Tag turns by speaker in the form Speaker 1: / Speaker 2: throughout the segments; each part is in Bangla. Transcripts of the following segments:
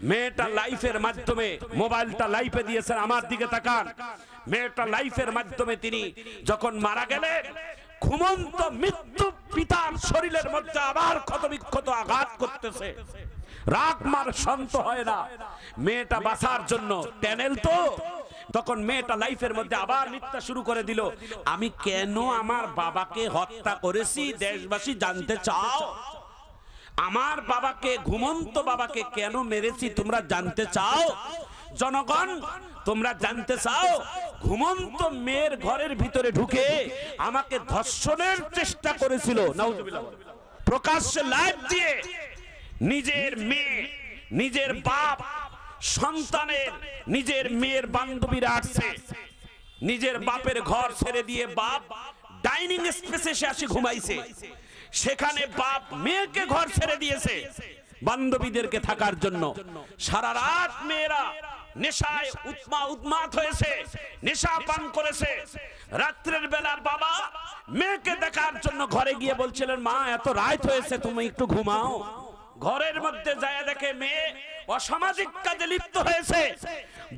Speaker 1: মেয়েটা লাইফের মাধ্যমে, মোবাইলটা লাইফে দিয়েছেন, আমার দিকে তাকান। মেয়েটা লাইফের মাধ্যমে তিনি যখন মারা গেলেন, ঘুমন্ত মৃত্যু পিতার শরীরের মধ্যে আবার ক্ষতবিক্ষত আঘাত করতেছে। রাগ মার শান্ত হয় না। মেয়েটা বাঁচার জন্য ট্যানেল তো, তখন মেয়েটা লাইফের মধ্যে আবার মিথ্যা শুরু করে দিল, আমি কেন আমার বাবাকে হত্যা করেছি? দেশবাসী জানতে চাও? আমার বাবাকে, ঘুমন্ত বাবাকে কেন মেরেছি তোমরা জানতে চাও? জনগণ, তোমরা জানতে চাও, ঘুমন্ত মেয়ের ঘরের ভিতরে ঢুকে আমাকে ধর্ষণের চেষ্টা করেছিল। প্রকাশ্যে লাইভ দিয়ে নিজের মেয়ে, নিজের বাপ, সন্তানের, নিজের মেয়ের বান্ধবীরা আসছে। নিজের বাপের ঘর ছেড়ে দিয়ে বাপ ডাইনিং স্পেসে এসে আসি, ঘুমাইছে। সেখানে বাপ মেয়েকে ঘর ছেড়ে দিয়েছে। বান্ধবীদেরকে থাকার জন্য সারা রাত মেয়েরা নেশায় উৎমা উন্মাদ হয়েছে নেশা পান করেছে। রাত্রের বেলা বাবা মেয়েকে দেখার জন্য ঘরে গিয়ে বলছিলেন মা এত রাত হয়েছে তুমি একটু ঘুমাও। ঘরের মধ্যে যায় দেখে মেয়ে অসামাজিক কাজে লিপ্ত হয়েছে।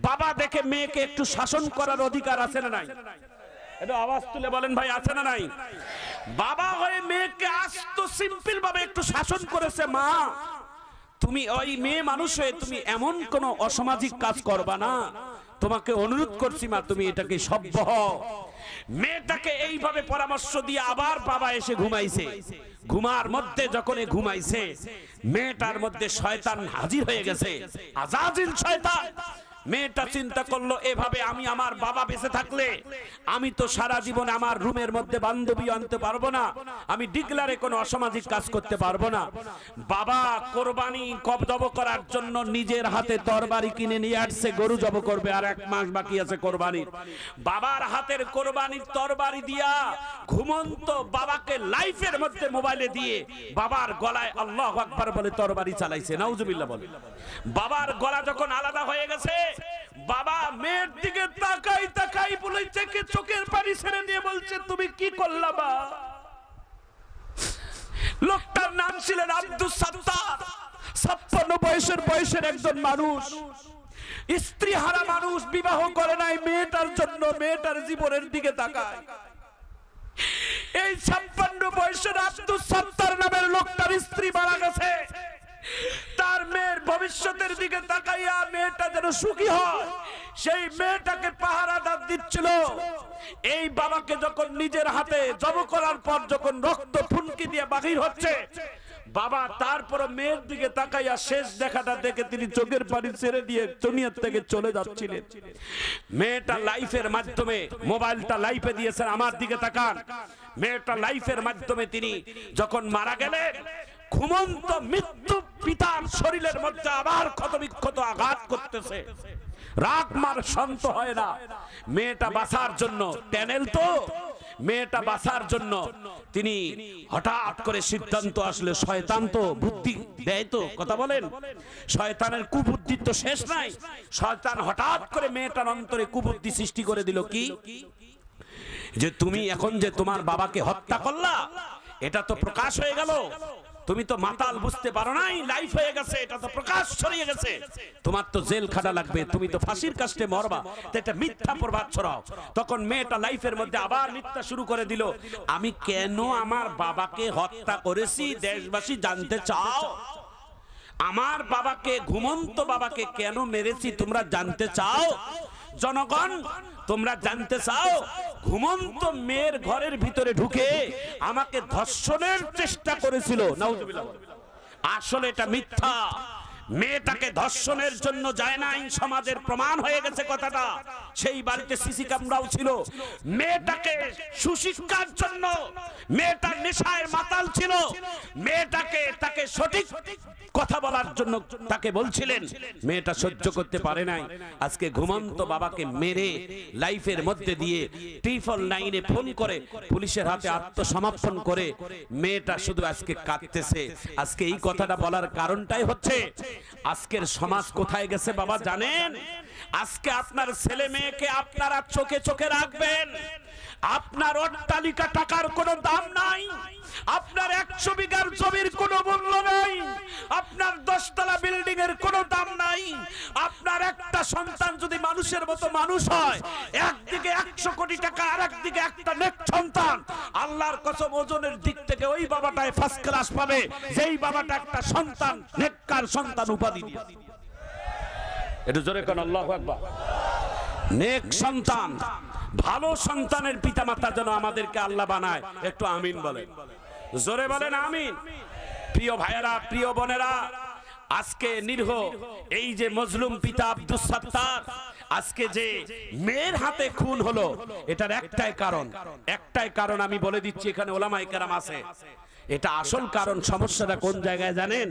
Speaker 1: বাবা দেখে মেয়েকে একটু শাসন করার অধিকার আছে না নাই? একটু আওয়াজ তুলে বলেন ভাই, আছে না নাই? বাবা হয়ে মেয়েকে আস্ত সিম্পল ভাবে একটু শাসন করেছে মা। তুমি ওই মেয়ে মানুষ হয়ে তুমি এমন কোন অসামাজিক কাজ করবা না। তোমাকে অনুরোধ করছি মা, তুমি এটাকে সভ্য মেয়েটাকে এইভাবে পরামর্শ দিয়ে আবার বাবা এসে ঘুমাইছে। ঘুমার মধ্যে যখন ঘুমাইছে, মেয়েটার মধ্যে শয়তান হাজির হয়ে গেছে। আজাজিল শয়তান। মেয়েটা চিন্তা করল এভাবে আমি আমার বাবা বেঁচে থাকলে আমি তো সারা জীবন আমার রুমের মধ্যে বান্ধবী আনতে পারব না। আমি ডিগলারে কোনো অসামাজিক কাজ করতে পারব না। বাবা কোরবানি কব জব করার জন্য নিজের হাতে তরবারি কিনে নিয়ে আসছে গরু জব করবে আর এক মাস বাকি আছে কোরবানির। বাবার হাতের কোরবানির তরবারি দিয়া ঘুমন্ত বাবাকে লাইফের মধ্যে মোবাইলে দিয়ে বাবার গলায় আল্লাহ আকবার বলে তরবারি চালাইছে। নাউজুবিল্লাহ বলে। বাবার গলা যখন আলাদা হয়ে গেছে বাবা মেয়ের দিকে তাকাই তাকাই বলে থেকে চোখের পানি ছেড়ে দিয়ে বলছে, তুমি কি করলা বা? লোকটার নাম ছিলেন আব্দুল সাত্তার। ছাপ্পান্ন বয়সের বয়সের একজন মানুষ। স্ত্রী হারা মানুষ, বিবাহ করে নাই, মেয়েটার জন্য, মেয়েটার জীবনের দিকে তাকায়। এই ছাপ্পান্ন বয়সের আব্দুল সাত্তার নামের লোকটার স্ত্রী মারা গেছে। ভবিষ্যতের দিকে তাকাইয়া মেয়েটা যেন সুখী হয়, সেই মেয়েটাকে পাহারাদার দিচ্ছিল। এই বাবাকে যখন নিজের হাতে জব করার পর যখন রক্ত ফুনকি দিয়ে বাহির হচ্ছে, বাবা তারপর মেয়ের দিকে তাকাইয়া শেষ দেখাটা দেখে তিনি চোখের পানি ছেড়ে দিয়ে দুনিয়ার থেকে চলে যাচ্ছিলেন। মেয়েটা লাইফের মাধ্যমে, মোবাইলটা লাইফে দিয়েছেন, আমার দিকে তাকান। মেয়েটা লাইফের মাধ্যমে তিনি যখন মারা গেলেন, ঘুমন্ত মৃত্যু পিতার শরীরের মধ্যে আবার ক্ষত বিক্ষত আঘাত করতেছে। রাগ মার শান্ত হয় না। মেয়েটা বাঁচার জন্য ট্যানেল তো। মেয়েটা বাঁচার জন্য তিনি হঠাৎ করে সিদ্ধান্ত আসলে শয়তান তো বুদ্ধি দেয় তো, কথা বলেন? শয়তানের কুবুদ্ধির তো শেষ নাই। শয়তান হঠাৎ করে মেয়েটার অন্তরে কুবুদ্ধি সৃষ্টি করে দিল কি? যে তুমি এখন যে তোমার বাবাকে হত্যা করলা, এটা তো প্রকাশ হয়ে গেল। তুমি তো মাতাল বুঝতে পারো নাই লাইফ হয়ে গেছে, এটা তো প্রকাশ ছড়িয়ে গেছে। তোমার তো জেল খাটা লাগবে, তুমি তো ফাঁসির কাস্টে মরবা, তো একটা মিথ্যা প্রভাব ছড়াও। তখন মেয়েটা লাইফের মধ্যে আবার মিথ্যা শুরু করে দিল, আমি কেন আমার বাবাকে হত্যা করেছি, দেশবাসী জানতে চাও? আমার বাবাকে, ঘুমন্ত বাবাকে কেন মেরেছি, তোমরা জানতে চাও? জনগণ, তোমরা জানতে চাও, ঘুমন্ত মেয়ের ঘরের ভিতরে ঢুকে আমাকে ধর্ষণের চেষ্টা করেছিল। আসলে এটা মিথ্যা। মেয়েটাকে ধর্ষণের জন্য যায় না নাই, সমাজের প্রমাণ হয়ে গেছে কথাটা। সেই বাড়িতে সিসি ক্যামেরাও ছিল। মেয়েটাকে সুশিক্ষার জন্য মেয়েটার নেশায় মাতাল ছিল। মেয়েটাকে তাকে সঠিক কথা বলার জন্য তাকে বলছিলেন, মেয়েটা সহ্য করতে পারে নাই। আজকে ঘুমন্ত বাবাকে মেরে লাইফের মধ্যে দিয়ে ট্রিপল নাইনে ফোন করে পুলিশের হাতে আত্মসমর্পণ করে মেয়েটা শুধু আজকে কাঁদতেছে। আজকে এই কথাটা বলার কারণটাই হচ্ছে আজকের সমাজ কোথায় গেছে বাবা জানেন? আজকে আপনার ছেলে মেয়েকে আপনারা চোখে চোখে রাখবেন। আপনার অট্টালিকা টাকার কোনো দাম নাই। আপনার একশো বিঘার জমির কোনো মূল্য নাই। আপনার দশতলা বিল্ডিং এর কোনো দাম নাই। আপনার একটা সন্তান যদি মানুষের মতো মানুষ হয় একদিকে একশো কোটি টাকা আর একদিকে একটা নেক সন্তান। আল্লাহর কসম ওজনের দিক থেকে ওই বাবাটায় ফার্স্ট ক্লাস পাবে। যেই বাবাটা একটা সন্তান নেককার সন্তান উপাধি দিয়ে। এটা জোরে কোন আল্লাহ আকবার। নেক সন্তান। ভালো সন্তানের পিতা মাতা যেন আমাদেরকে আল্লাহ বানায়। একটু আমিন বলেন। জোরে বলেন আমিন। প্রিয় ভাইয়েরা, প্রিয় বোনেরা, আজকে নির্ভ এই যে মজলুম পিতা আব্দুস সাত্তার, আজকে যে মেয়ের হাতে খুন হলো, এটার একটাই কারণ। একটাই কারণ আমি বলে দিচ্ছি, এখানে ওলামাই কেরাম আছে। এটা আসল কারণ, সমস্যাটা কোন জায়গায় জানেন?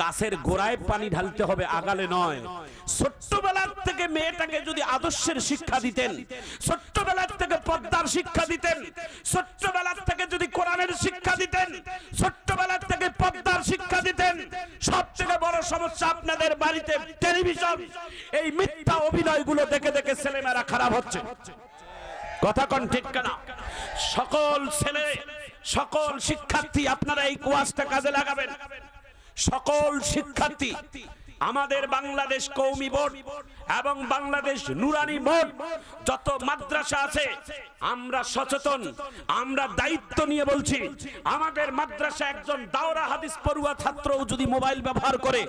Speaker 1: গাছের গোড়ায় পানি ঢালতে হবে, আগালে নয়। ছোট্টবেলার থেকে মেয়েটাকে যদি আদর্শের শিক্ষা দিতেন, ছোট্টবেলার থেকে পদ্মার শিক্ষা দিতেন, ছোট্টবেলার থেকে যদি কোরআনের শিক্ষা দিতেন, ছোট্টবেলার থেকে পদ্মার শিক্ষা দিতেন সব থেকে বড় সমস্যা আপনাদের বাড়িতে টেলিভিশন। এই মিথ্যা অভিনয়গুলো দেখে দেখে ছেলেমেয়েরা খারাপ হচ্ছে। কথা কন ঠিক কেনা? সকল ছেলে সকল শিক্ষার্থী আপনারা এই কুয়াশটা কাজে লাগাবেন। সকল শিক্ষার্থী আমাদের বাংলাদেশ কৌমি বোর্ড এবং বাংলাদেশ নুরানি বোর্ড যত মাদ্রাসা আছে, আমরা সচেতন, আমরা দায়িত্ব নিয়ে বলছি, আমাদের মাদ্রাসা একজন দাওরা হাদিস পড়ুয়া ছাত্রও যদি মোবাইল ব্যবহার করে,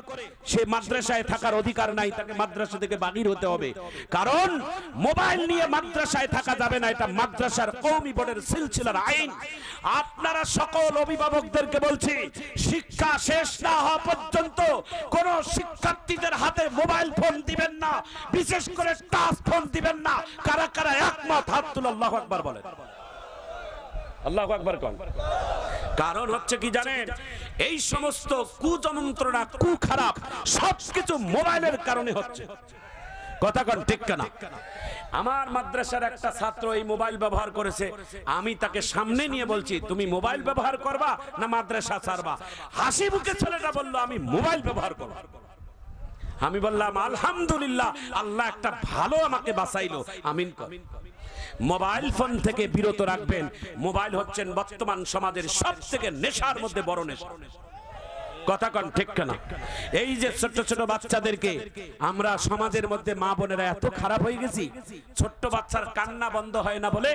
Speaker 1: সে মাদ্রাসায় থাকার অধিকার নাই, তাকে মাদ্রাসা থেকে বাগির হতে হবে। কারণ, মোবাইল নিয়ে মাদ্রাসায় থাকা যাবে না, এটা মাদ্রাসার কৌমি বোর্ডের সিলসিলার আইন। আপনারা সকল অভিভাবকদেরকে বলছি, শিক্ষা শেষ না হওয়া পর্যন্ত কোন শিক্ষার্থীদের হাতে মোবাইল ফোন দিবেন না বিশেষ করে টাচ ফোন দিবেন না। কারা কারা একমত? হাত তুলে আল্লাহ আকবার বলেন। আল্লাহ আকবার কন। কারণ হচ্ছে কি জানেন? এই সমস্ত কুযন্ত্রণা কু খারাপ সবকিছু মোবাইলের কারণে হচ্ছে। কথা কন, ঠিক না আমার মাদ্রাসার একটা ছাত্র এই মোবাইল ব্যবহার করেছে। আমি তাকে সামনে নিয়ে বলছি, তুমি মোবাইল ব্যবহার করবা না মাদ্রাসা ছাড়বা? হাসি মুখে ছেলেটা বলল, আমি মোবাইল ব্যবহার করব। আমি বললাম, আলহামদুলিল্লাহ, আল্লাহ একটা ভালো আমাকে বাঁচাইলো। আমিন মোবাইল ফোন থেকে বিরত রাখবেন। মোবাইল হচ্ছেন বর্তমান সমাজের সব থেকে নেশার মধ্যে বড় নেশা। কথা কন, ঠিক না এই যে ছোট ছোট বাচ্চাদেরকে আমরা সমাজের মধ্যে মা বোনেরা এত খারাপ হয়ে গেছি, ছোট্ট বাচ্চার কান্না বন্ধ হয় না বলে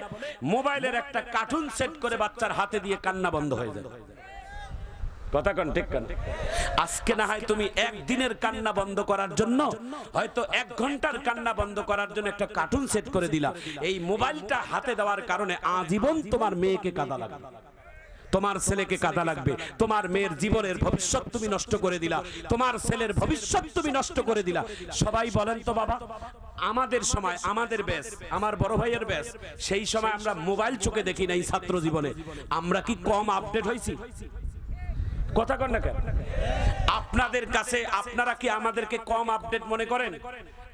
Speaker 1: মোবাইলের একটা কার্টুন সেট করে বাচ্চার হাতে দিয়ে কান্না বন্ধ হয়ে যায়। কথা কন আজকে না হয় তুমি একদিনের কান্না বন্ধ করার জন্য, হয়তো এক ঘণ্টার কান্না বন্ধ করার জন্য একটা কার্টুন সেট করে দিলা। এই মোবাইলটা হাতে দেওয়ার কারণে আজীবন তোমার মেয়েকে কাদা লাগবে। তোমার ছেলেকে কাদা লাগবে। তোমার মেয়ের জীবনের ভবিষ্যৎ তুমি নষ্ট করে দিলা। তোমার ছেলের ভবিষ্যৎ তুমি নষ্ট করে দিলা। সবাই বলেন তো বাবা, আমাদের সময়, আমাদের ব্যাস, আমার বড় ভাইয়ের ব্যাস, সেই সময় আমরা মোবাইল চোখে দেখি নাই ছাত্র জীবনে। আমরা কি কম আপডেট হয়েছি কথা কন না কেন? আপনাদের কাছে আপনারা কি আমাদেরকে কম আপডেট মনে করেন?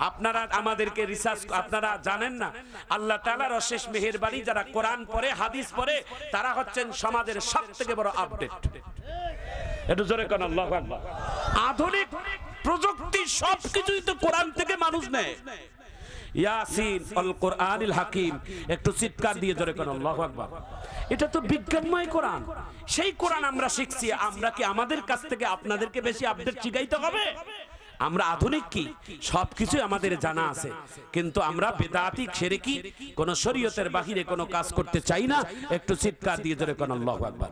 Speaker 1: আপনারা আমাদেরকে রিসার্চ আপনারা জানেন না? আল্লাহ তাআলার অশেষ মেহেরবানি যারা কোরআন পড়ে, হাদিস পড়ে, তারা হচ্ছেন সমাজের সব থেকে বড় আপডেট। একটু জোরে কেন, আল্লাহ আধুনিক প্রযুক্তি সবকিছুই তো কোরআন থেকে মানুষ নেয়। ইয়াসিন আল কোরআনিল হাকিম। একটু চিৎকার দিয়ে জোরে কেন আল্লাহু আকবার। এটা তো বিজ্ঞানময় কোরআন। সেই কোরআন আমরা শিখছি, আমরা কি আমাদের কাছ থেকে আপনাদেরকে বেশি আপডেট শিখাইতে হবে? আমরা আধুনিক কি? সবকিছু আমাদের জানা আছে। কিন্তু আমরা বেদাতি সেরেকি, কোন শরীয়তের বাহিরে কোনো কাজ করতে চাই না। একটু চিৎকার দিয়ে জোরে কোন আল্লাহু আকবার।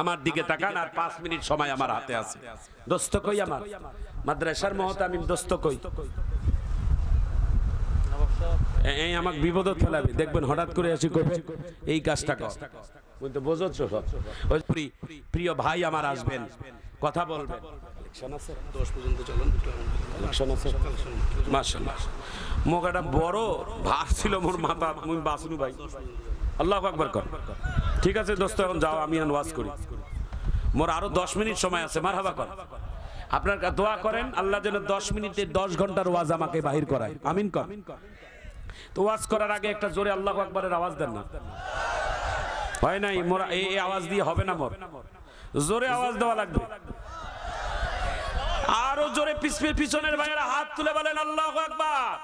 Speaker 1: আমার দিকে তাকান আর পাঁচ মিনিট সময় আমার হাতে আছে। দোস্ত কই আমার? মাদ্রাসার মহতামিম দোস্ত কই? এই আমাকে বিপদত ফেলাবি। দেখবেন হঠাৎ করে আসি কবে এই কাজটা কর। বুঝতে বোঝাচ্ছ প্রিয় ভাই আমার আসবেন। কথা বলবেন। ইলেকশন মোক একটা বড় ভার ছিল মোর মাথা মুই বাসনু ভাই। আল্লাহ আকবার কর। ঠিক আছে দোস্ত এখন যাও আমি ওয়াজ করি। মোর আরও দশ মিনিট সময় আছে মার হাবা কর। আপনার দোয়া করেন আল্লাহ যেন দশ মিনিটে দশ ঘণ্টার ওয়াজ আমাকে বাহির করায়। আমিন কর। তো ওয়াজ করার আগে একটা জোরে আল্লাহ আকবরের আওয়াজ দেন না। হয় নাই? মোর এই আওয়াজ দিয়ে হবে না মোর। জোরে আওয়াজ দেওয়া লাগবে। আরও জোরে পিছপে পিছনের ভাইয়েরা হাত তুলে বলেন আল্লাহ আকবার।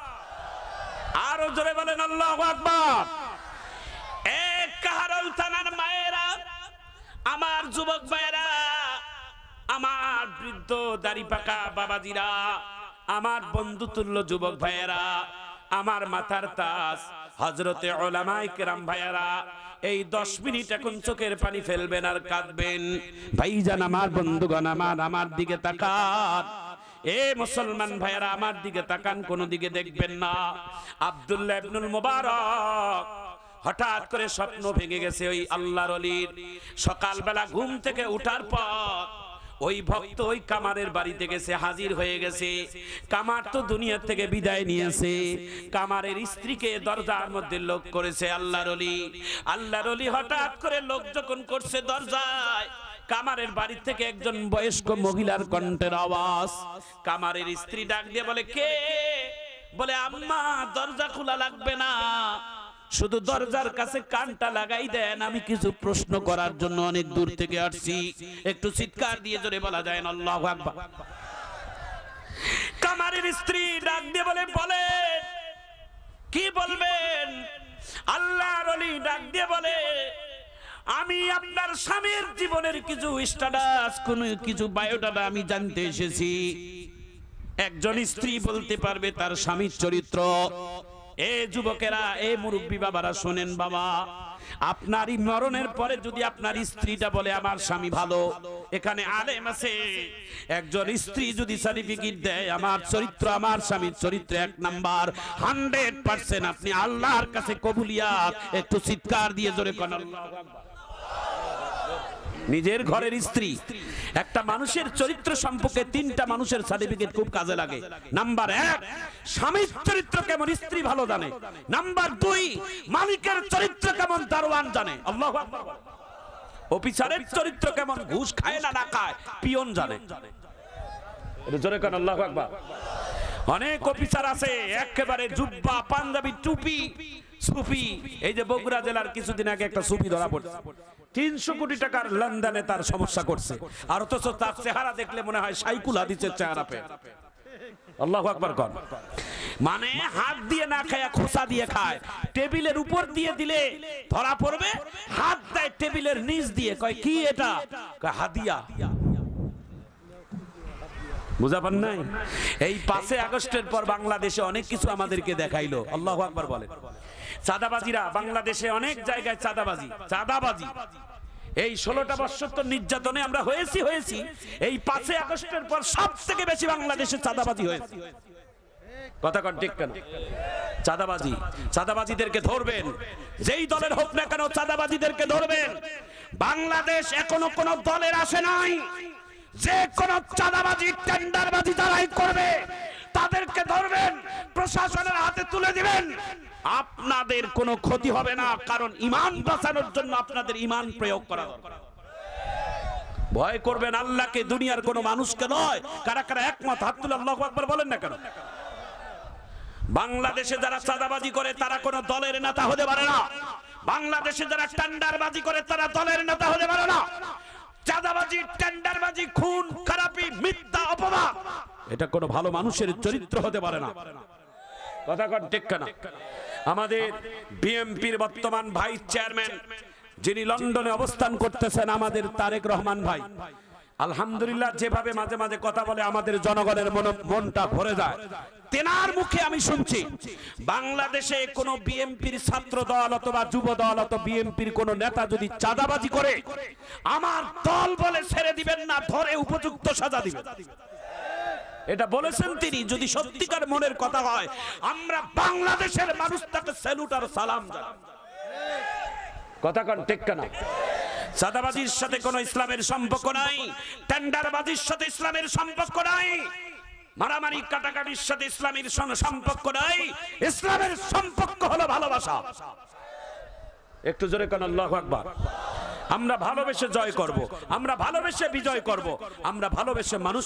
Speaker 1: আরও জোরে বলেন আল্লাহ আকবার। এক কাহারল থানার মায়েরা, আমার যুবক ভাইয়েরা, আমার বৃদ্ধ দাড়ি পাকা বাবাজিরা, আমার বন্ধুতুল্য যুবক ভাইয়েরা আমার মাথার তাস। হজরতে ওলামাই কেরাম ভাইয়ারা, এই দশ মিনিট এখন চোখের পানি ফেলবেন আর কাঁদবেন। ভাইজান, আমার বন্ধুগণ, আমার আমার দিকে তাকান। এ মুসলমান ভাইয়ারা, আমার দিকে তাকান, কোনো দিকে দেখবেন না। আব্দুল্লাহ ইবনুল মুবারক হঠাৎ করে স্বপ্ন ভেঙে গেছে ওই আল্লাহর অলির। সকালবেলা ঘুম থেকে উঠার পর ওই ভক্ত ওই কামারের বাড়িতে গেছে হাজির হয়ে গেছে। কামার তো দুনিয়া থেকে বিদায় নিয়েছে। কামারের স্ত্রীকে দরজার মধ্যে লোক করেছে আল্লাহর অলি আল্লাহর অলি হঠাৎ করে লোক যখন করছে দরজায়, কামারের বাড়ি থেকে একজন বয়স্ক মহিলার কণ্ঠের আওয়াজ। কামারের স্ত্রী ডাক দিয়ে বলে, কে? বলে, আম্মা, দরজা খোলা লাগবে না। শুধু দরজার কাছে কানটা লাগাই দেন, আমি কিছু প্রশ্ন করার জন্য অনেক দূর থেকে আসছি। একটু চিৎকার দিয়ে জোরে বলা যায় না, আল্লাহু আকবার। কামারের স্ত্রী ডাক দিয়ে বলে বলে, কি বলবেন? আল্লাহর অলি ডাক দিয়ে বলে, আমি আপনার স্বামীর জীবনের কিছু স্ট্যাটাস, কোন কিছু বায়োডাটা আমি জানতে এসেছি। একজন স্ত্রী বলতে পারবে তার স্বামীর চরিত্র। এ যুবকেরা, এ মুরব্বী বাবারা, শোনেন বাবা। আপনারই মরণের পরে যদি আপনার স্ত্রীটা বলে, আমার স্বামী ভালো। এখানে আলেম আছে। একজন স্ত্রী যদি সার্টিফিকেট দেয়, আমার চরিত্র, আমার স্বামীর চরিত্র এক নাম্বার। হান্ড্রেড পার্সেন্ট আপনি আল্লাহর কাছে কবুলিয়াত। একটু চিৎকার দিয়ে জোরে কন। নিজের ঘরের স্ত্রী। একটা মানুষের চরিত্র সম্পর্কে তিনটা মানুষের সার্টিফিকেট খুব কাজে লাগে। নাম্বার এক, স্বামীর চরিত্র কেমন? স্ত্রী ভালো জানে। নাম্বার দুই, মালিকের চরিত্র কেমন? দারোয়ান জানে। আল্লাহ অফিসারের চরিত্র কেমন? ঘুষ খায় না না খায়, পিয়ন জানে। অনেক অফিসার আছে, একেবারে জুব্বা, পাঞ্জাবি, টুপি, সুফি। এই যে বগুড়া জেলার কিছুদিন আগে একটা সুফি ধরা পড়ছে। তিনশো কোটি টাকার লেনদেনে তার সমস্যা করছে। আর অথচ তার চেহারা দেখলে মনে হয় সাইকুল হাদিসের চেহারা কর মানে হাত দিয়ে না খায় খোসা দিয়ে খায়। টেবিলের উপর দিয়ে দিলে ধরা পড়বে, হাত দেয় টেবিলের নিচ দিয়ে। কয়, কি এটা? হাদিয়া। বুঝা নাই? এই পাঁচে আগস্টের পর বাংলাদেশে অনেক কিছু আমাদেরকে দেখাইলো। আল্লাহ আকবার বলে চাঁদাবাজিরা বাংলাদেশে অনেক জায়গায় চাঁদাবাজি চাঁদাবাজি। এই ষোলোটা বৎসর তো নির্যাতনে আমরা হয়েছি হয়েছি। এই পাঁচে আগস্টের পর সব থেকে বেশি বাংলাদেশে চাঁদাবাজি হয়েছে। কথা কন ঠিক কেন? চাঁদাবাজি, চাঁদাবাজিদেরকে ধরবেন। যেই দলের হোক না কেন চাঁদাবাজিদেরকে ধরবেন। বাংলাদেশ এখনও কোন দলের আসে নাই। যে কোন চাঁদাবাজি, টেন্ডারবাজি যারাই করবে তাদেরকে ধরবেন, প্রশাসনের হাতে তুলে দিবেন। আপনাদের কোনো ক্ষতি হবে না, কারণ ইমান বাঁচানোর জন্য আপনাদের ইমান প্রয়োগ করা ভয় করবেন আল্লাহকে, দুনিয়ার কোনো মানুষকে নয়। কারা কারা একমত? হাত তুলে আল্লাহু আকবার বলেন না কেন? বাংলাদেশে যারা চাঁদাবাজি করে, তারা কোনো দলের নেতা হতে পারে না। বাংলাদেশে যারা টেন্ডারবাজি করে, তারা দলের নেতা হতে পারে না। চাঁদাবাজি, টেন্ডারবাজি, খুন, খারাপি, মিথ্যা, অপবাদ। এটা কোনো ভালো মানুষের চরিত্র হতে পারে না। কথা কন, ঠিক না আমাদের বিএমপির বর্তমান ভাইস চেয়ারম্যান, যিনি লন্ডনে অবস্থান করতেছেন, আমাদের তারেক রহমান ভাই। আলহামদুলিল্লাহ, যেভাবে মাঝে মাঝে কথা বলে, আমাদের জনগণের মনটা ভরে যায়। তেনার মুখে আমি শুনছি, বাংলাদেশে কোন বিএমপির ছাত্র দল অথবা যুব দল অথবা বিএমপির কোন নেতা যদি চাঁদাবাজি করে, আমার দল বলে ছেড়ে দিবেন না, ধরে উপযুক্ত সাজা দিবেন। এটা বলেছেন তিনি, যদি সত্যিকার মনের কথা হয়, আমরা বাংলাদেশের মানুষ তাকে স্যালুট আর সালাম কথা কন, ঠিক না সাদাবাজির সাথে কোনো ইসলামের সম্পর্ক নাই, টেন্ডারবাজির সাথে ইসলামের সম্পর্ক নাই, মারামারি কাটাকাটির সাথে ইসলামের সম্পর্ক নাই, ইসলামের সম্পর্ক হলো ভালোবাসা। একটু জোরে কেন, আল্লাহ আকবার। আমরা ভালোবেসে জয় করব, আমরা ভালোবেসে বিজয় করব, আমরা ভালোবেসে মানুষ